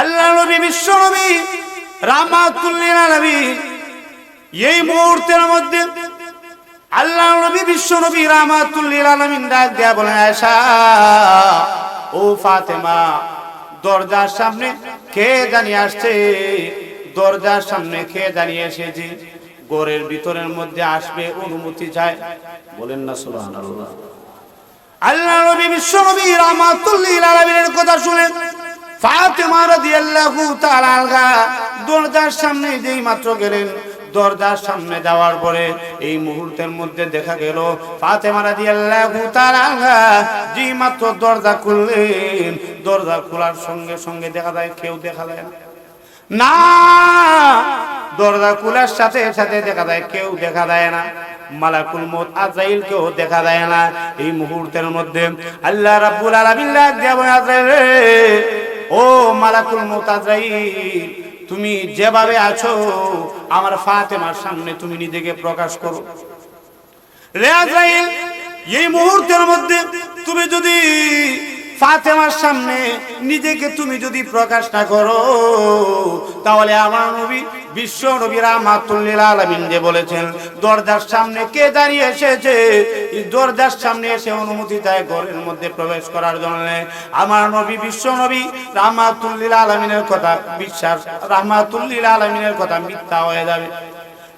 আল্লাহ নবী, বিশ্ব নবী রামাতুল্লিল নবী এই মুহূর্তের মধ্যে আল্লাহ নবী, বিশ্ব নবী রামাতুল্লিল আলমিন ডাক দেয়া বলেন আয়সা ও ফাতেমা, দরজার সামনে কে জানিয়ে আসছে? দরজার সামনে কে জানিয়ে এসেছে? গোরের ভিতরের মধ্যে আসবে, অনুমতি চায়। বলেন না, সুবহানাল্লাহ। আল্লাহ নবী, বিশ্ব নবী রামাতুল্লিল আলামিনের কথা শুনে ফাতেমা রাদিয়াল্লাহু তাআলা দরজার সামনে যেই মাত্র গেলেন, দরজার সামনে যাওয়ার পরে এই মুহূর্তের মধ্যে দেখা গেল, ফাতেমা রাদিয়াল্লাহু তাআলা যেই মাত্র দরজা খুললেন, দরজা খোলার সঙ্গে সঙ্গে দেখা যায় কেউ দেখা যায় না। দরজা খোলার সাথে সাথে দেখা যায় কেউ দেখা যায় না। মালাকুল মত আজরাইল কেউ দেখা যায় না। এই মুহূর্তের মধ্যে আল্লাহ রাব্বুল আলামিন দিয়া আজরাইল ও মালাকুল মোতাজাই তুমি যেভাবে আছো, আমার ফাতেমার সামনে তুমি নিজেকে প্রকাশ করো। রেয়াজ এই মুহূর্তের মধ্যে তুমি যদি ফাতেমার সামনে নিজেকে তুমি যদি প্রকাশ না করো, তাহলে আমার নবী বিশ্ব নবী রামাতুল্লিল আলামিন যে বলেছেন, দরজার সামনে কে দাঁড়িয়ে এসেছে? দরজার সামনে এসে অনুমতি চায় ঘরের মধ্যে প্রবেশ করার জন্য আমার নবী বিশ্ব নবী রামাতুল্লিল আলামিনের কথা বিশ্বাস রামাতুল্লিল আলামিনের কথা মিথ্যা হয়ে যাবে।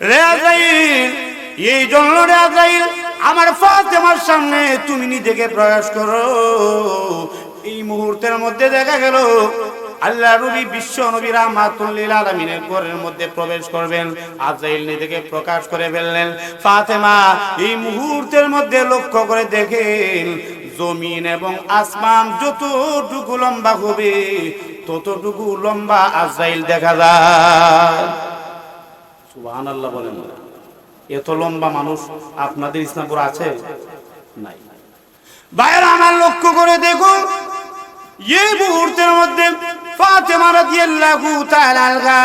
রে এই জন্য রে আমার ফাতেমার সামনে তুমি নিজেকে প্রকাশ করো। এই মুহূর্তের মধ্যে দেখা গেল, আল্লাহ নবী বিশ্ব নবী রাহমাতুল্লিল আলামিনের ঘরের মধ্যে প্রবেশ করবেন আজাইল নিজেকে প্রকাশ করে ফেললেন। ফাতেমা, এই মুহূর্তের মধ্যে লক্ষ্য করে দেখেন, জমিন এবং আসমান যতটুকু লম্বা হবে, ততটুকু লম্বা আজরাইল দেখা যায়। সুবহানাল্লাহ বলেন। এত লম্বা মানুষ আপনাদের ইসলামপুর আছে? নাই। বাইরে আমার লক্ষ্য করে দেখুন, এই মুহূর্তের মধ্যে ফাতেমা রাদিয়াল্লাহু তাআলা আনহা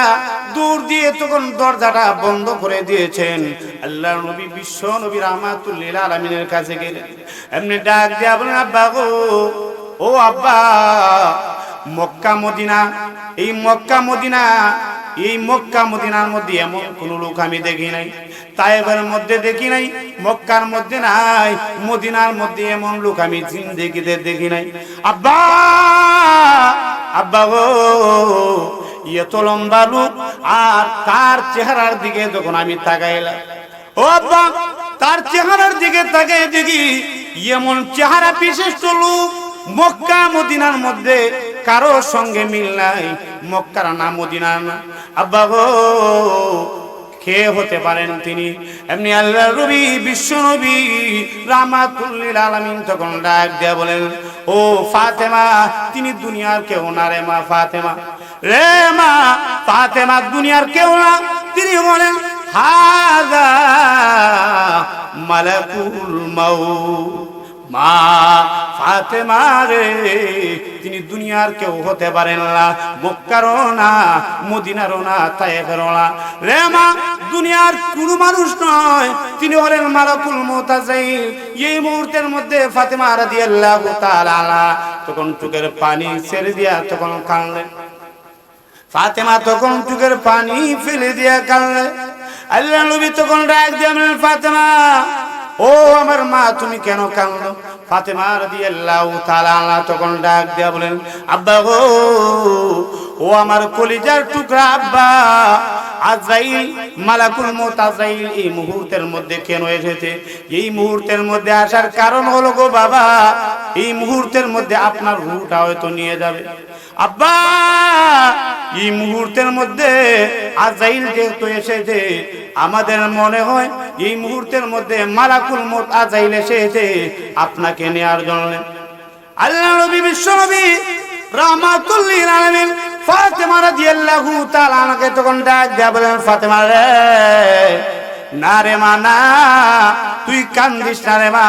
দূর দিয়ে তখন দরজাটা বন্ধ করে দিয়েছেন। আল্লাহর নবী, বিশ্ব নবী রাহমাতুল্লিল আলামিনের কাছে গেলেন। এমনি ডাক দিয়া বলেন, আব্বা গো, ও আব্বা মক্কা মদিনা। এই মক্কা মদিনা, এই মক্কা মদিনার মধ্যে এমন কোন লোক আমি দেখি নাই। তাইবের মধ্যে দেখি নাই, মক্কার মধ্যে নাই, মদিনার মধ্যে এমন লোক আমি জিন্দেগিতে দেখি নাই। আব্বা আব্বা গো, এত লম্বা লোক, আর তার চেহারার দিকে যখন আমি তাকাইলাম, ও আব্বা, তার চেহারার দিকে তাকাই দেখি, এমন চেহারা বিশিষ্ট লোক মক্কা মদিনার মধ্যে কারও সঙ্গে মিল নাই। মক্কার না মদিনার। না আব্বা গো, কে হতে পারেন তিনি? এমনি আল্লাহ রবি, বিশ্ব নবী রামাতুল্লিল আলামিন তখন ডাক দেয়া বলেন, ও ফাতেমা, তিনি দুনিয়ার কেউ না রে মা ফাতেমা? রে মা, ফাতেমা দুনিয়ার কেউ না? তিনি বলেন হাদা মালাকুল মাউত। মা ফাতেমা রে, তিনি দুনিয়ার কেউ হতে পারেন না। মক্কারও না, মদিনারও না, তায়েফেরও না। রে মা, দুনিয়ার কোনো মানুষ নয়। তিনি হলেন মালাকুল মুতাজাইল এই মুহূর্তের মধ্যে ফাতেমা রাদিয়াল্লাহু তাআলা তখন চোখের পানি ছেড়ে দিয়া তখন কাঁদলেন। ফাতেমা তখন চোখের পানি ফেলে দিয়া কাঁদলেন। আল্লাহ নবী তখন ডাক দিয়ে ফাতেমা ও আমার মা, তুমি কেন কান্দো ফাতেমা রাদিয়াল্লাহু তাআলা তখন ডাক দিয়া বলেন, আব্বা গো, ও আমার কলিজার টুকরা আব্বা আজরাইল মালাকুল মউত আজরাইল এই মুহূর্তের মধ্যে কেন এসেছে? এই মুহূর্তের মধ্যে আসার কারণ হলো গো বাবা, এই মুহূর্তের মধ্যে আপনার রুহটা হয়তো নিয়ে যাবে। আব্বা, এই মুহূর্তের মধ্যে আজাইল যেহেতু এসেছে, আমাদের মনে হয় এই মুহূর্তের মধ্যে মালাকুল মত আজাইল এসেছে, আপনাকে নেয়ার জন্য। আল্লাহ নবী বিশ্ব নবী আমাকে তখন ডাক দেয়া ফাতেমা রে, না রে মা, না, তুই না রে মা,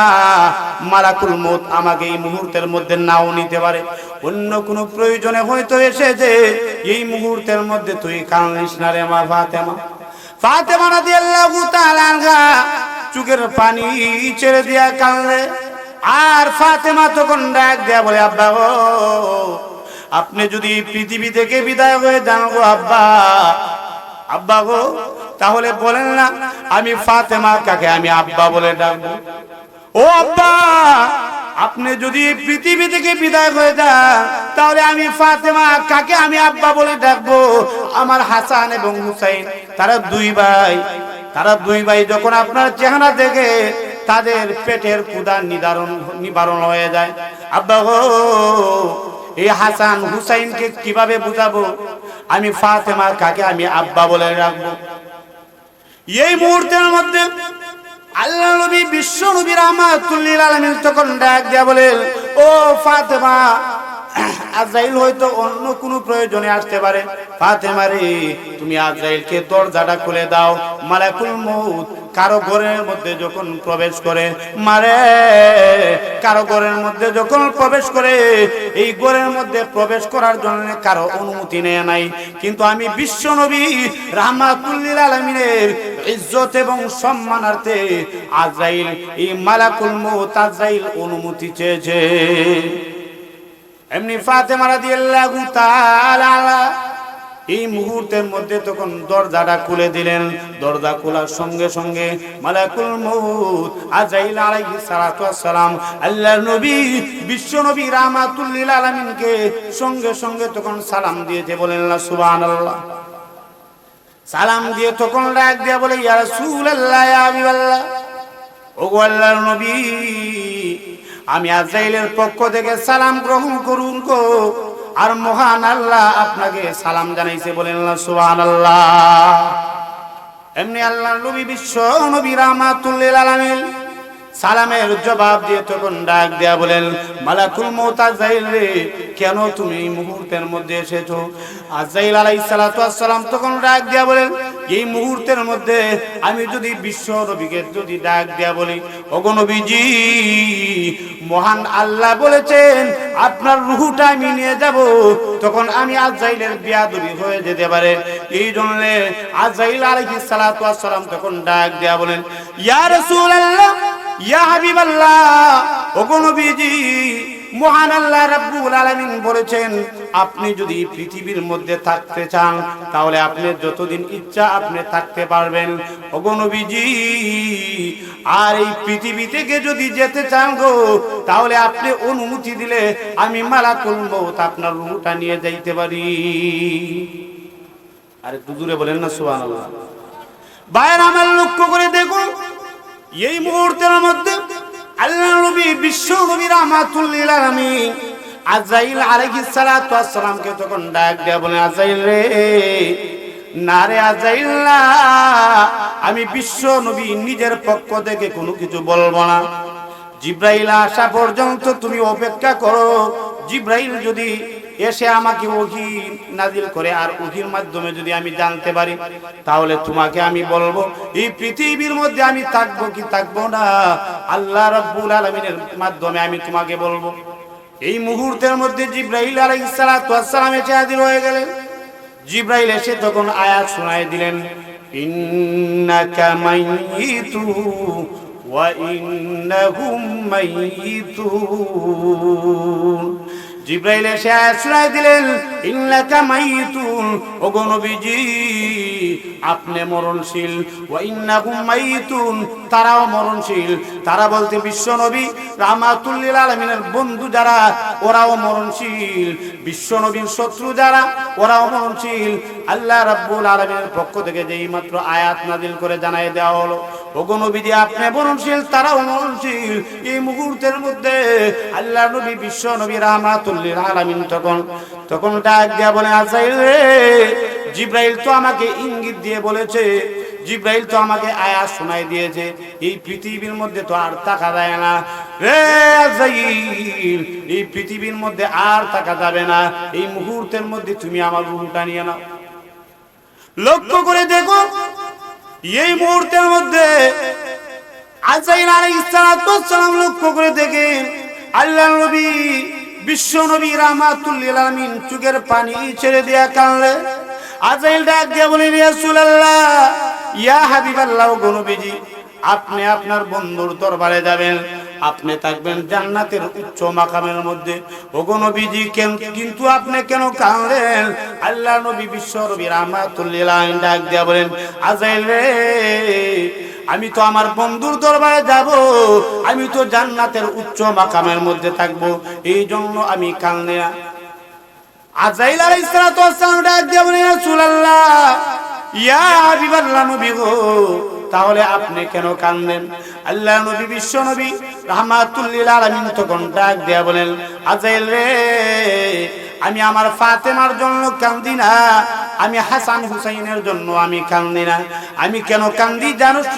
মালাকুল মত আমাকে এই মুহূর্তের মধ্যে নাও নিতে পারে। অন্য কোনো প্রয়োজনে হয়তো এসেছে, এই মুহূর্তের মধ্যে তুই কান্দিস না রে মা, ফাতেমা। ফাতেমা রাদিয়াল্লাহু তাআলা চোখের পানি ছেড়ে দিয়া কানলে আর ফাতেমা তখন ডাক দেয়া বলে, আব্বা আপনি যদি পৃথিবী থেকে বিদায় হয়ে যান গো আব্বা আব্বা গো, তাহলে বলেন না, আমি ফাতেমা কাকে আমি আব্বা বলে ডাকবো। ও আব্বা, আপনি যদি পৃথিবী থেকে বিদায় হয়ে যান, তাহলে আমি ফাতেমা কাকে আমি আব্বা বলে ডাকবো। আমার হাসান এবং হুসাইন, তারা দুই ভাই, তারা দুই ভাই যখন আপনার চেহারা দেখে তাদের পেটের ক্ষুদা নিদারণ, নিবারণ হয়ে যায়। আব্বা গো এই হাসান হুসাইনকে কীভাবে বুঝাবো? আমি ফাতেমা কাকে আমি আব্বা বলে রাখব? এই মুহূর্তের মধ্যে আল্লাহ নবী, বিশ্ব নবী রহমাতুল্লিল আলামিন তখন ডাক দিয়া বলেন, ও ফাতেমা আজরাইল হয়তো অন্য কোনো প্রয়োজনে আসতে পারে। ফাতেমা তুমি আজরাইলকে দরজাটা খুলে দাও। মালাকুল মউত কারও ঘরের মধ্যে যখন প্রবেশ করে, মারে, কারও ঘরের মধ্যে যখন প্রবেশ করে, এই ঘরের মধ্যে প্রবেশ করার জন্য কারও অনুমতি নেয় নাই। কিন্তু আমি বিশ্ব নবী রাহমাতুল্লিল আলমিনের ইজ্জত এবং সম্মানার্থে আজরাইল, এই মালাকুল মউত আজরাইল অনুমতি চেয়েছে। এমনি ফাতেমা রাদিয়াল্লাহু তাআলা এই মুহূর্তের মধ্যে তখন দরজাটা খুলে দিলেন। দরজা খোলার সঙ্গে সঙ্গে মালাকুল মউত আজাইল সালাতু সালাম নবী, বিশ্ব নবী সঙ্গে সঙ্গে তখন সালাম দিয়েছে বলেন না, সুবহানাল্লাহ। সালাম দিয়ে তখন ডাক দিয়ে বলে, ইয়া রাসূলুল্লাহ, ইয়া নবী আমি আজরাইলের পক্ষ থেকে সালাম গ্রহণ করুন গো। আর মহান আল্লাহ আপনাকে সালাম জানাইছে বলেন না সুবহানাল্লাহ। এমনি আল্লাহ নবী বিশ্ব নবী রামাতুল্লিল আলামিন সালামের জবাব দিয়ে তখন ডাক দেয়া বলেন, মালাকুল মউত আজাইল রে, কেন তুমি এই মুহূর্তের মধ্যে এসেছ? আজাইল সালাতু আসসালাম তখন ডাক দেয়া বলেন, এই মুহূর্তের মধ্যে আমি যদি বিশ্ব নবীকে যদি ডাক দেয়া বলি, ওগো নবীজি, মহান আল্লাহ বলেছেন, আপনার রুহুটা আমি নিয়ে যাব, তখন আমি আজাইলের বিয়াদবি হয়ে যেতে পারে। এই জন্য আজাইল সালাতু আসসালাম তখন ডাক দেয়া বলেন, ইয়া রাসূলুল্লাহ ইয়া মহান আল্লাহ আলামিন বলেছেন, আপনি যদি পৃথিবীর মধ্যে থাকতে চান, তাহলে আপনি যতদিন ইচ্ছা আপনি থাকতে পারবেন। ওগো আর এই পৃথিবী থেকে যদি যেতে চান গো, তাহলে আপনি অনুমতি দিলে আমি মালাকুল মউত আপনার রুহটা নিয়ে যাইতে পারি। আরে একটু দূরে বলেন না, সুবহানাল্লাহ। বাইরে আমার লক্ষ্য করে দেখুন এই মুহূর্তের মধ্যে আল্লাহ নবী, বিশ্ব নবী রাহমাতুল্লিল আলামিন আজরাইল আলাইহিস সালাতু আসসালামকে তখন ডাক দেয়া বলে, আজরাইল রে, না রে না। আমি বিশ্ব নবী নিজের পক্ষ থেকে কোনো কিছু বলব না। জিব্রাইল আসা পর্যন্ত তুমি অপেক্ষা করো। জিব্রাইল যদি এসে আমাকে ওহি নাজিল করে আর ওহির মাধ্যমে যদি আমি জানতে পারি, তাহলে তোমাকে আমি বলব, এই পৃথিবীর মধ্যে আমি থাকব কি থাকব না? আল্লাহ রাব্বুল আলামিনের মাধ্যমে আমি তোমাকে বলব। এই মুহূর্তের মধ্যে সালাতু ওয়াসসালাম এসে হাজির হয়ে গেলেন। জিব্রাইল এসে তখন আয়াত শোনায় দিলেন, ইন্নাকা মাইয়িতু ওয়া ইন্নাহুম মাইয়িতুন জিব্রাইল এসে আশ্রয় দিলেন ইন্নাকা মাইতুন ওগো নবীজি। আপনি মরণশীল। তারাও মরণশীল। তারা বলতে বিশ্ব নবী, রাহমাতুল লিল আলামিনের বন্ধু যারা, ওরাও মরণশীল। বিশ্ব নবীর শত্রু যারা, ওরাও মরণশীল। আল্লাহ রাব্বুল আলামিনের পক্ষ থেকে যেই মাত্র আয়াত নাজিল করে জানাই দেওয়া হলো, ওগো আপনি মরণশীল, তারাও মরণশীল। এই মুহূর্তের মধ্যে আল্লাহ নবী বিশ্ব নবী রাহমাতুল্লিল আলামিন তখন তখন ডাক দিয়া বলে আসাইল রে জিব্রাইল তো আমাকে ইঙ্গিত দিয়ে বলেছে, জিব্রাইল তো আমাকে আয়াত শোনাই দিয়েছে, এই পৃথিবীর মধ্যে তো আর থাকা যায় না। রে এই পৃথিবীর মধ্যে আর থাকা যাবে না, এই মুহূর্তের মধ্যে তুমি আমার রুহটা নিয়ে নাও। লক্ষ্য করে দেখো, এই মুহূর্তের মধ্যে আজাইল আলাইহিস সালাম লক্ষ্য করে দেখেন, আল্লাহ নবী, বিশ্ব নবী রাহমাতুল্লিল আলামিন চুকের পানি ছেড়ে দেয়া কানলে আজাইল ডাক দিয়ে বলে রাসূলুল্লাহ, ইয়া হাবিবাল্লাহ গো নবীজি আপনি আপনার বন্ধুর দরবারে যাবেন, আপনি থাকবেন জান্নাতের উচ্চ মাকামের মধ্যে। ওগো নবীজি কেন, কিন্তু আপনি কেন কাঁদেন আল্লাহ নবী বিশ্ব নবী রাহমাতুল্লিল ডাক দিয়া বলেন আজাইল রে, আমি তো আমার বন্ধুর দরবারে যাব, আমি তো জান্নাতের উচ্চ মাকামের মধ্যে থাকব এই জন্য আমি কান্দে না। বলেন ইয়া তাহলে আপনি কেন কান্দেন? আল্লাহ নবী, বিশ্ব নবী রাহমাতুল্লিল তখন ডাক দিয়া বলেন, আজাইল রে, আমি আমার ফাতেমার জন্য কান্দি না, আমি হাসান হুসাইনের জন্য আমি কান্দি না। আমি কেন কান্দি জানোস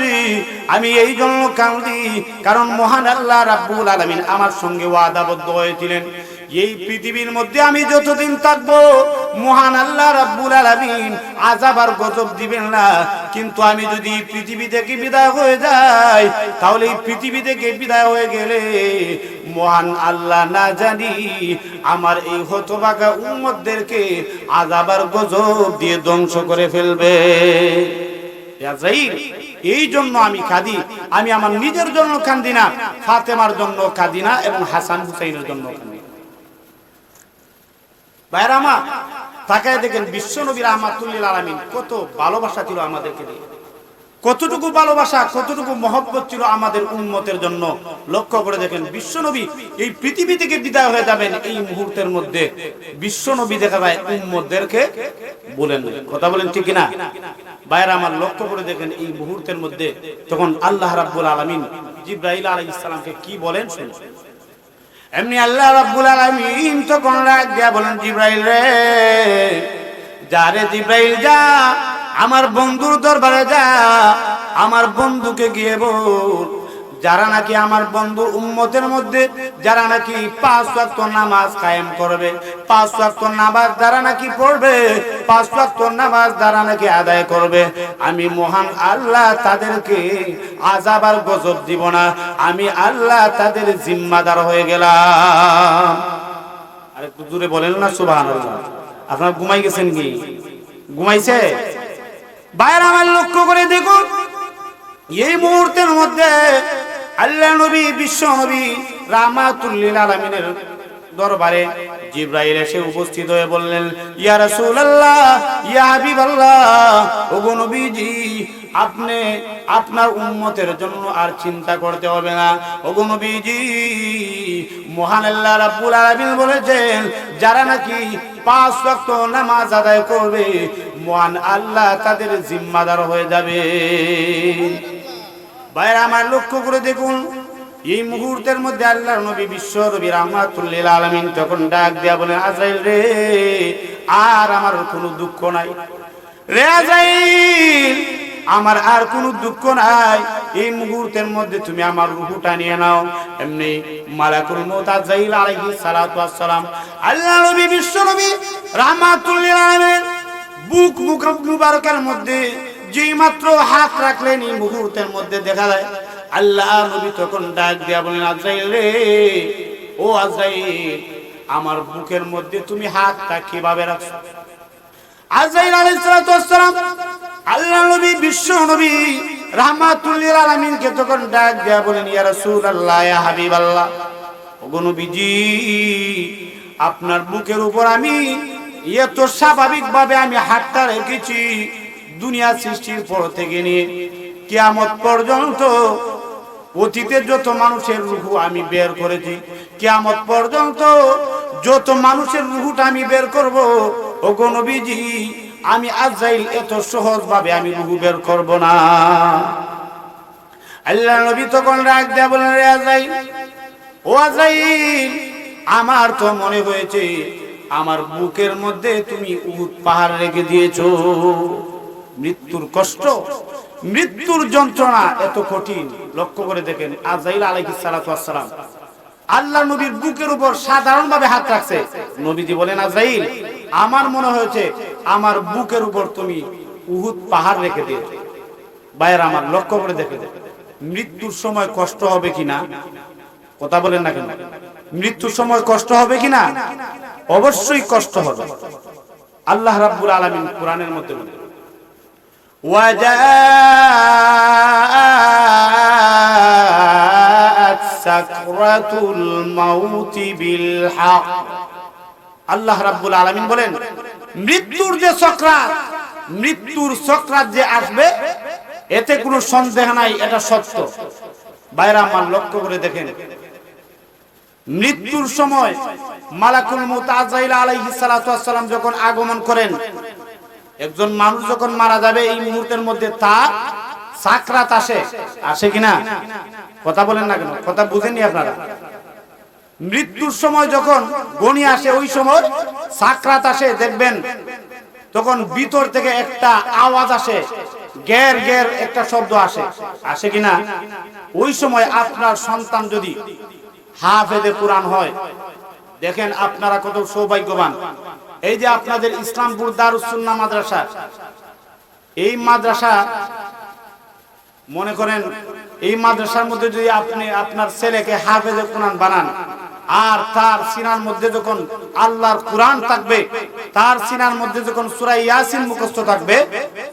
আমি এই জন্য কান্দি, কারণ মহান আল্লাহ রাব্বুল আলামিন আমার সঙ্গে ওয়াদাবদ্ধ হয়েছিলেন। এই পৃথিবীর মধ্যে আমি যতদিন থাকব, মহান আল্লাহ রাব্বুল আলামিন আযাব আর গজব দিবেন না। কিন্তু আমি যদি পৃথিবী থেকে বিদায় হয়ে যাই, তাহলে এই পৃথিবী থেকে বিদায় হয়ে গেলে মহান আল্লাহ না জানি আমার এই হতভাগা উম্মতদেরকে আযাব আর গজব দিয়ে ধ্বংস করে ফেলবে। এই জন্য আমি কাঁদি। আমি আমার নিজের জন্য কান্দি না, ফাতেমার জন্য কাঁদি না এবং হাসান হুসাইনের জন্য না। ভাইরা তাকায় দেখেন বিশ্ব নবী রহমাতুল্লিল আলমিন কত ভালোবাসা ছিল আমাদেরকে দিয়ে। কতটুকু ভালোবাসা, কতটুকু মহব্বত ছিল আমাদের উন্মতের জন্য। লক্ষ্য করে দেখেন বিশ্ব নবী এই পৃথিবী থেকে বিদায় হয়ে যাবেন এই মুহূর্তের মধ্যে। বিশ্ব নবী দেখা যায় উম্মতদেরকে বলেন কথা বলেন ঠিক না বাইরে আমার, লক্ষ্য করে দেখেন এই মুহূর্তের মধ্যে তখন আল্লাহ রাব্বুল আলামিন জিব্রাইল আলাইহিস সালামকে কি বলেন শুনুন। এমনি আল্লাহ রাব্বুল আলামিন কোন রাগ দিয়া বলেন, জিব্রাইল রে, যা রে জিব্রাইল, যা, আমার বন্ধুর দরবারে যা, আমার বন্ধুকে গিয়ে বল। যারা নাকি আমার বন্ধু উম্মতের মধ্যে, যারা নাকি পাঁচ ওয়াক্ত নামাজ কায়েম করবে, পাঁচ ওয়াক্ত নামাজ যারা নাকি পড়বে, পাঁচ ওয়াক্ত নামাজ যারা নাকি আদায় করবে, আমি মহান আল্লাহ তাদেরকে আজাব আর গজব দিব না, আমি আল্লাহ তাদের জিম্মাদার হয়ে গেলাম। আর একটু দূরে বলেন না, সুবহানাল্লাহ। আপনারা ঘুমাই গেছেন কি? ঘুমাইছে? বাইরে আমার লক্ষ্য করে দেখুন, এই মুহূর্তের মধ্যে আল্লাহ নবী, বিশ্ব নবী রামাতুল্লিল আলমিনের দরবারে জিব্রাইল এসে উপস্থিত হয়ে বললেন, ইয়া রাসূলুল্লাহ, ইয়া হাবিবাল্লাহ, ওগো নবীজি, আপনি, আপনার উম্মতের জন্য আর চিন্তা করতে হবে না। ওগো নবীজি, মহান আল্লাহ রাব্বুল আলামিন বলেছেন, যারা নাকি পাঁচ ওয়াক্ত নামাজ আদায় করবে, মহান আল্লাহ তাদের জিম্মাদার হয়ে যাবে। বাইরে আমার লক্ষ্য করে দেখুন, এই মুহূর্তের মধ্যে আল্লাহর নবী বিশ্ব নবী রহমাতুল্লিল আলমিন তখন ডাক দেয়া বলেন, আজাইল রে, আর আমার কোনো দুঃখ নাই। রে আজাইল, আমার আর কোনো দুঃখ নাই। এই মুহূর্তের মধ্যে তুমি আমার রুহুটা নিয়ে নাও। এমনি মালাকুল মউত আজাইল আলাইহিস সালাতু ওয়াস সালাম আল্লাহ নবী বিশ্ব নবী রহমাতুল্লিল আলামিন বুক বুক মুবারকের মধ্যে যেই মাত্র হাত রাখলেন, এই মুহূর্তের মধ্যে দেখা যায়, আল্লাহ নবী তখন ডাক দিয়া বলেন আজরাইল রে, ও আজরাইল, আমার বুকের মধ্যে তুমি হাতটা কীভাবে রাখছো? আজরাইল আলাইহিস সালাতু ওয়াস সালাম আল্লাহ নবী, বিশ্ব নবী রাহমাতুল্লিল আলামিনকে তখন ডাক দিয়া বলেন ইয়া রাসূলুল্লাহ, ইয়া হাবিবাল্লাহ, ওগো নবীজি, আপনার বুকের উপর আমি, এত স্বাভাবিকভাবে আমি হাতটা রেখেছি দুনিয়া সৃষ্টির পর থেকে নিয়ে কেয়ামত পর্যন্ত অতীতে যত মানুষের রুহু আমি বের করেছি, কেয়ামত পর্যন্ত যত মানুষের রুহুটা আমি বের করব ও নবীজি, আমি আজাইল এত সহজ ভাবে আমি রুহু বের করব না। আল্লাহ নবী তখন রাগ দেয়া বলেন রে আজাইল ও আজাইল আমার তো মনে হয়েছে, আমার বুকের মধ্যে তুমি উহুদ পাহাড় রেখে দিয়েছ। মৃত্যুর কষ্ট, মৃত্যুর যন্ত্রণা এত কঠিন। লক্ষ্য করে দেখেন, আজাইল আলাইহিস সালাতু ওয়াসসালাম আল্লাহ নবীর বুকের উপর সাধারণ ভাবে হাত রাখছে। নবীজি বলেন, আজাইল, আমার মনে হয়েছে আমার বুকের উপর তুমি উহুদ পাহাড় রেখে দিয়েছ বাইরে আমার, লক্ষ্য করে দেখে মৃত্যুর সময় কষ্ট হবে কিনা? কথা বলেন না কেন? মৃত্যুর সময় কষ্ট হবে কিনা? অবশ্যই কষ্ট হবে। আল্লাহ রাব্বুল আলামিন কোরআনের মধ্যে বলেন وجاءت সাকরাতুল মাউতি বিল হক আল্লাহ রাব্বুল আলামিন বলেন মৃত্যুর যে সক্রাত মৃত্যুর সক্রাত যে আসবে এতে কোনো সন্দেহ নাই এটা সত্য বাইরে আমার লক্ষ্য করে দেখেন মৃত্যুর সময় মালাকুল মউত আজরাইল আলাইহিস সালাতু ওয়াসসালাম যখন আগমন করেন একজন মানুষ যখন মারা যাবে, এই মুহূর্তের মধ্যে তার সাকরাত আসে। আসে কিনা? কথা বলেন না কেন? কথা বুঝেননি আপনারা? মৃত্যুর সময় যখন গণি আসে, ওই সময় সাকরাত আসে, দেখবেন তখন ভিতর থেকে একটা আওয়াজ আসে গ্যার গ্যার একটা শব্দ আসে। আসে কিনা? ওই সময় আপনার সন্তান যদি হাফেদে কোরআন হয়, দেখেন আপনারা কত সৌভাগ্যবান। এই যে আপনাদের ইসলামপুর দারুসুন্না মাদ্রাসা, এই মাদ্রাসা, মনে করেন, এই মাদ্রাসার মধ্যে যদি আপনি আপনার ছেলেকে হাফেজে কোরআন বানান আর তার সিনার মধ্যে যখন আল্লাহর কোরআন থাকবে, তার সিনার মধ্যে যখন সূরা ইয়াসিন মুখস্থ থাকবে,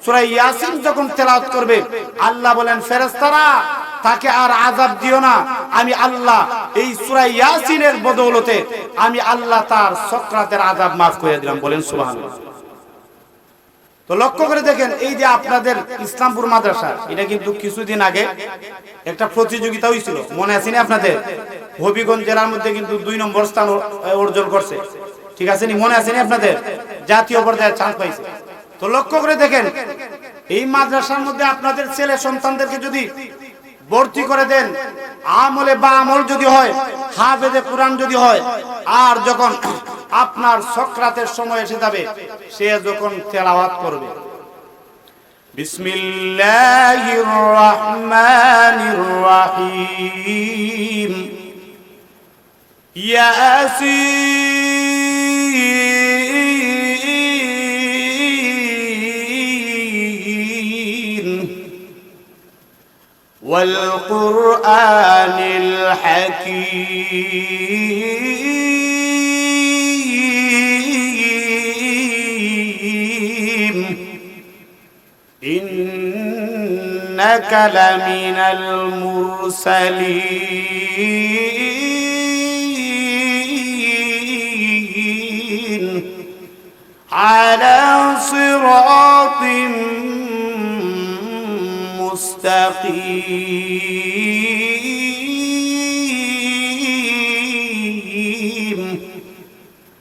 সূরা ইয়াসিন যখন তেলাওয়াত করবে, আল্লাহ বলেন, ফেরেশতারা, তাকে আর আযাব দিও না। আমি আল্লাহ এই সূরা ইয়াসিনের বদৌলতে আমি আল্লাহ তার সক্রাতের আযাব মাফ করে দিলাম। বলেন সুবহানাল্লাহ। তো লক্ষ্য করে দেখেন, এই যে আপনাদের ইসলামপুর মাদ্রাসা, এটা কিন্তু কিছুদিন আগে একটা প্রতিযোগিতা হয়েছিল। মনে আছে আপনাদের? হবিগঞ্জ জেলার মধ্যে কিন্তু দুই নম্বর স্থান অর্জন করছে। ঠিক আছে নি? মনে আছে আপনাদের? জাতীয় পর্যায়ে চান্স পাইছে। তো লক্ষ্য করে দেখেন, এই মাদ্রাসার মধ্যে আপনাদের ছেলে সন্তানদেরকে যদি ভর্তি করে দেন। আমলে বা আমল যদি হয়, হাফেজে কোরআন যদি হয়, আর যখন আপনার সক্রাতের সময় এসে যাবে, সে যখন তেলাওয়াত করবে। বিসমিল্লাহির রহমানির রহিম। ইয়াসিন والقرآن الحكيم. إنك لمن المرسلين. على صراط মুস্তাকিম।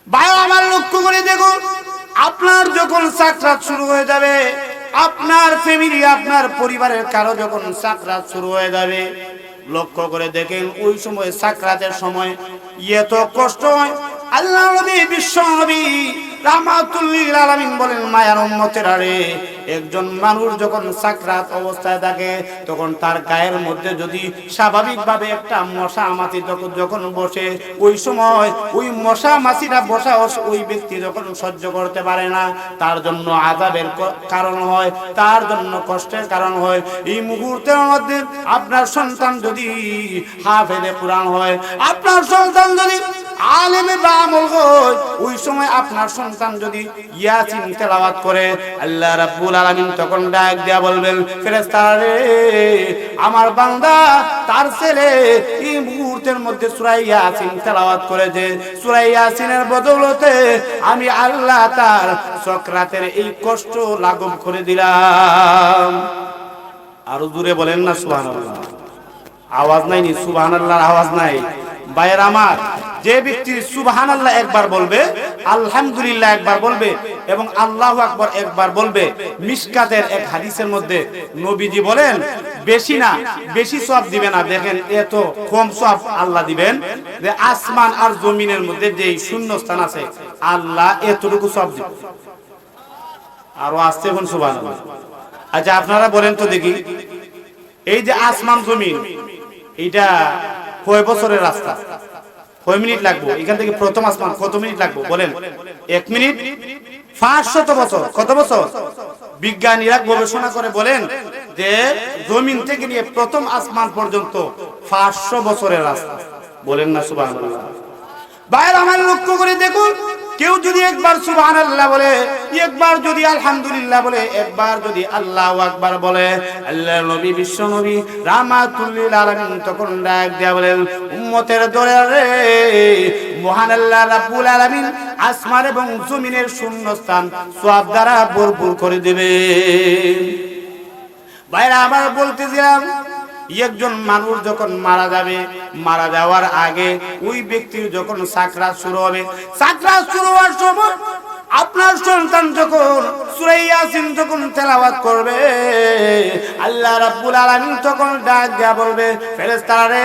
ভাই আমার লক্ষ্য করে দেখুন আপনার যখন সাকরাত শুরু হয়ে যাবে, আপনার ফ্যামিলি আপনার পরিবারের কারও যখন সাকরাত শুরু হয়ে যাবে, লক্ষ্য করে দেখেন ওই সময় সাকরাতের সময় এত কষ্ট হয়। আল্লাহ নবী, বিশ্ব নবী রাহমাতুল্লিল আলামিন বলেন, মায়ার উম্মতের আরে একজন মানুষ যখন সাকরাত অবস্থায় থাকে, তখন তার গায়ের মধ্যে যদি স্বাভাবিকভাবে একটা মশা মাছি যখন যখন বসে, ওই সময় ওই মশা মাছিরা বসা ওই ব্যক্তি যখন সহ্য করতে পারে না, তার জন্য আজাবের কারণ হয়, তার জন্য কষ্টের কারণ হয়। এই মুহূর্তের মধ্যে আপনার সন্তান যদি হাফেজে কোরআন হয়, আপনার সন্তান যদি আলেমে বা আমল হয়, ওই সময় আপনার সন্তান যদি ইয়াসিন তেলাওয়াত করে, আল্লাহ রাব্বুল আলামিন তখন ডাক দেয়া বলবেন ফেরেশতারা রে, আমার বান্দা, তার ছেলে এই মুহূর্তের মধ্যে সূরা ইয়াসিন তেলাওয়াত করেছে। সূরা ইয়াসিনের বদৌলতে আমি আল্লাহ তার সক্রাতের এই কষ্ট লাঘব করে দিলাম। আরও দূরে বলেন না, সুবহানাল্লাহ। আওয়াজ নাই নি, সুবহানাল্লাহর আওয়াজ নাই। ভাইয়ের আমার যে ব্যক্তি সুবহানাল্লাহ একবার বলবে, আলহামদুলিল্লাহ একবার বলবে এবং আল্লাহ আকবর একবার বলবে মিশকাতের এক হাদিসের মধ্যে নবীজি বলেন, বেশি না, বেশি সব দিবে না। দেখেন, এত কম সব আল্লাহ দিবেন যে আসমান আর জমিনের মধ্যে যে শূন্য স্থান আছে, আল্লাহ এতটুকু সব দিবে। আরও আসছে কোন সুবহানাল্লাহ। আচ্ছা আপনারা বলেন তো দেখি, এই যে আসমান জমিন এটা কয় বছরের রাস্তা? কয় মিনিট লাগবো? এখান থেকে প্রথম আসমান কত মিনিট লাগবো? বলেন। এক মিনিট? পাঁচশত বছর। কত বছর? বিজ্ঞানীরা গবেষণা করে বলেন যে জমিন থেকে নিয়ে প্রথম আসমান পর্যন্ত পাঁচশো বছরের রাস্তা। বলেন না সুবাহ বাইরে আমার লক্ষ্য করে দেখুন। কেউ যদি একবার সুবহান আল্লাহ বলে, একবার যদি আলহামদুলিল্লাহ বলে, একবার যদি আল্লাহ আকবার বলে, আল্লাহ নবী, বিশ্ব নবী, রামাতুল্লিল তখন ডাক দেয়া বলেন, উম্মতের দরে রে মহান আল্লাহ রাব্বুল আলামিন আসমান এবং জমিনের শূন্য স্থান সওয়াব দ্বারা ভরপুর করে দেবে। ভাইরা, আবার বলতেছিলাম, একজন মানুষ যখন মারা যাবে মারা যাওয়ার আগে ওই ব্যক্তির যখন সাকরা শুরু হবে সাকরা শুরু হওয়ার সময় আপনার সন্তান যখন সূরা ইয়াসিন যখন তেলাওয়াত করবে, আল্লাহ রাব্বুল আলামিন তখন ডাক দেয়া বলবে, ফেরেশতারা রে,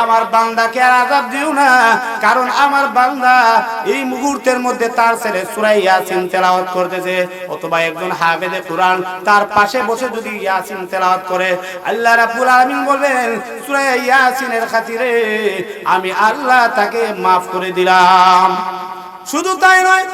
আমার বান্দাকে আর আযাব দিও না, কারণ আমার বান্দা এই মুহূর্তের মধ্যে তার ছেলে সূরা ইয়াসিন তেলাওয়াত করতেছে। অথবা একজন হাফেজে কোরআন তার পাশে বসে যদি ইয়াসিন তেলাওয়াত করে, আল্লাহ রাব্বুল আলামিন বলবেন, সূরা ইয়াসিনের খাতিরে আমি আল্লাহ তাকে মাফ করে দিলাম। শুধু তাই নয়